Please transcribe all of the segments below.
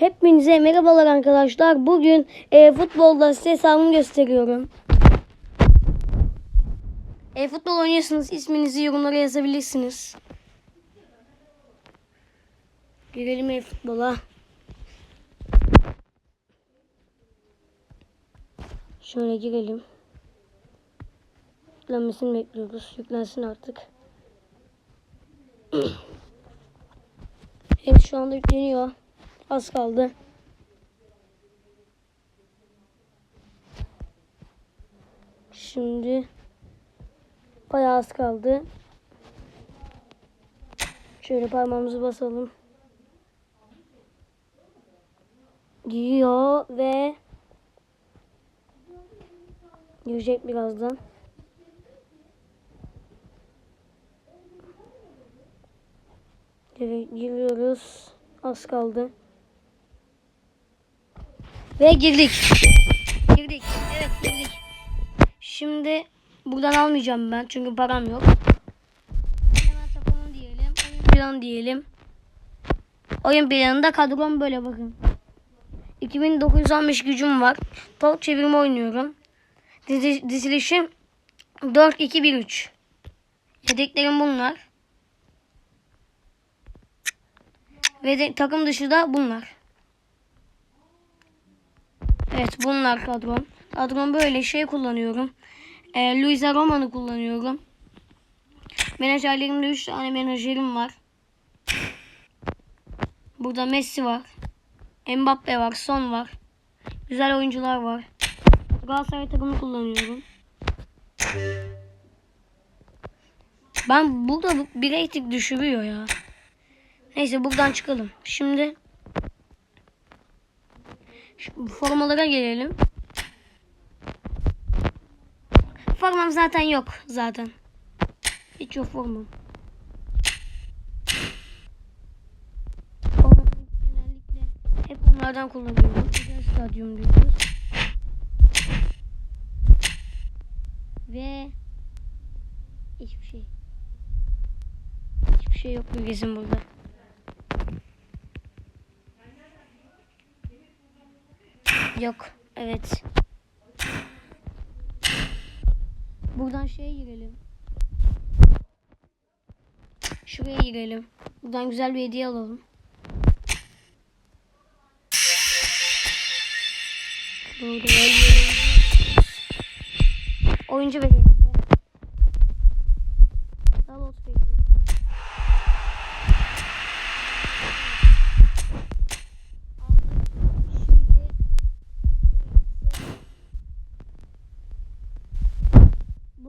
Hepinize merhabalar arkadaşlar. Bugün e, futbolda size hesabımı gösteriyorum. E, futbol oynuyorsunuz. isminizi yorumlara yazabilirsiniz. Girelim e, futbola. Şöyle girelim. Yüklenmesini bekliyoruz. Yüklensin artık. Evet şu anda yükleniyor. Az kaldı. Şimdi bayağı az kaldı. Şöyle parmağımızı basalım. Giriyor ve girecek birazdan. Evet, giriyoruz. Az kaldı. Ve girdik. Girdik. Evet girdik. Şimdi buradan almayacağım ben çünkü param yok. Hemen takımı diyelim. Oyun planı diyelim. Oyun planında kadrom böyle bakın. 2915 gücüm var. Top çevirme oynuyorum. Dizi, dizilişim 4-2-1-3. Yedeklerim bunlar. Ve de, takım dışı da bunlar. Evet bunlar kadrom. Kadrom böyle şey kullanıyorum. E, Luisa Roma'nı kullanıyorum. Menajerlerimde 3 tane menajerim var. Burada Messi var. Mbappe var. Son var. Güzel oyuncular var. Galatasaray takımı kullanıyorum. Ben burada bu- bir rating düşürüyor ya. Neyse buradan çıkalım. Şimdi şu formalara gelelim. Formam zaten yok zaten. Hiç yok formam. Formamı genellikle hep onlardan kullanıyorum. Özel stadyum diyoruz. Ve hiçbir şey. Hiçbir şey yok gezin burada. Yok. Evet. Buradan şeye girelim. Şuraya girelim. Buradan güzel bir hediye alalım. Burada Oyuncu verelim.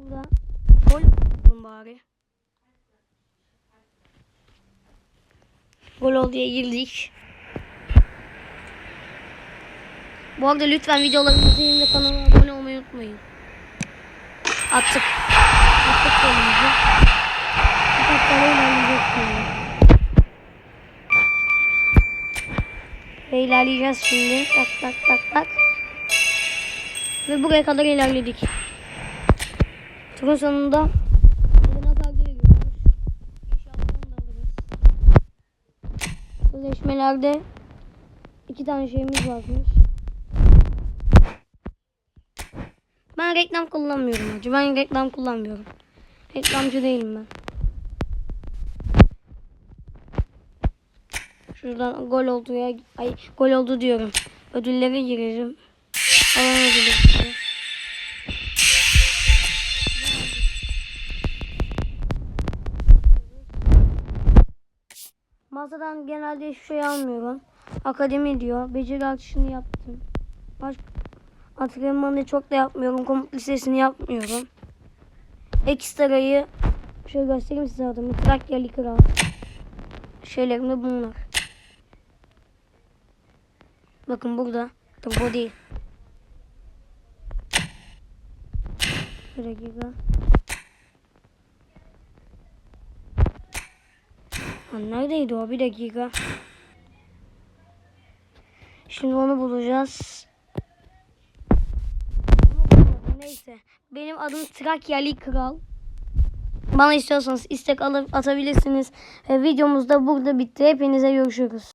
Burada gol buldum bari. Gol oldu diye girdik. Bu arada lütfen videolarımı izleyin ve kanala abone olmayı unutmayın. Attık. Attık golümüzü. Fakat kale ilerleyecek şimdi. Ve ilerleyeceğiz şimdi. Tak tak tak tak. Ve buraya kadar ilerledik. Turun sonunda Elena da alırız. Sözleşmelerde iki tane şeyimiz varmış. Ben reklam kullanmıyorum hacı. Ben reklam kullanmıyorum. Reklamcı değilim ben. Şuradan gol oldu ya. Ay gol oldu diyorum. Ödüllere girerim. Alan ödülü. Mağazadan genelde hiçbir şey almıyorum. Akademi diyor. Beceri artışını yaptım. Baş antrenmanı çok da yapmıyorum. Komut listesini yapmıyorum. Ekstrayı şöyle göstereyim size adımı. Trakyalı Kral. Şeylerim de bunlar. Bakın burada. Dur bu değil. Bir dakika. Ha, neredeydi o? Bir dakika. Şimdi onu bulacağız. Neyse. Benim adım Trakyali Kral. Bana istiyorsanız istek alıp atabilirsiniz. E, videomuz da burada bitti. Hepinize görüşürüz.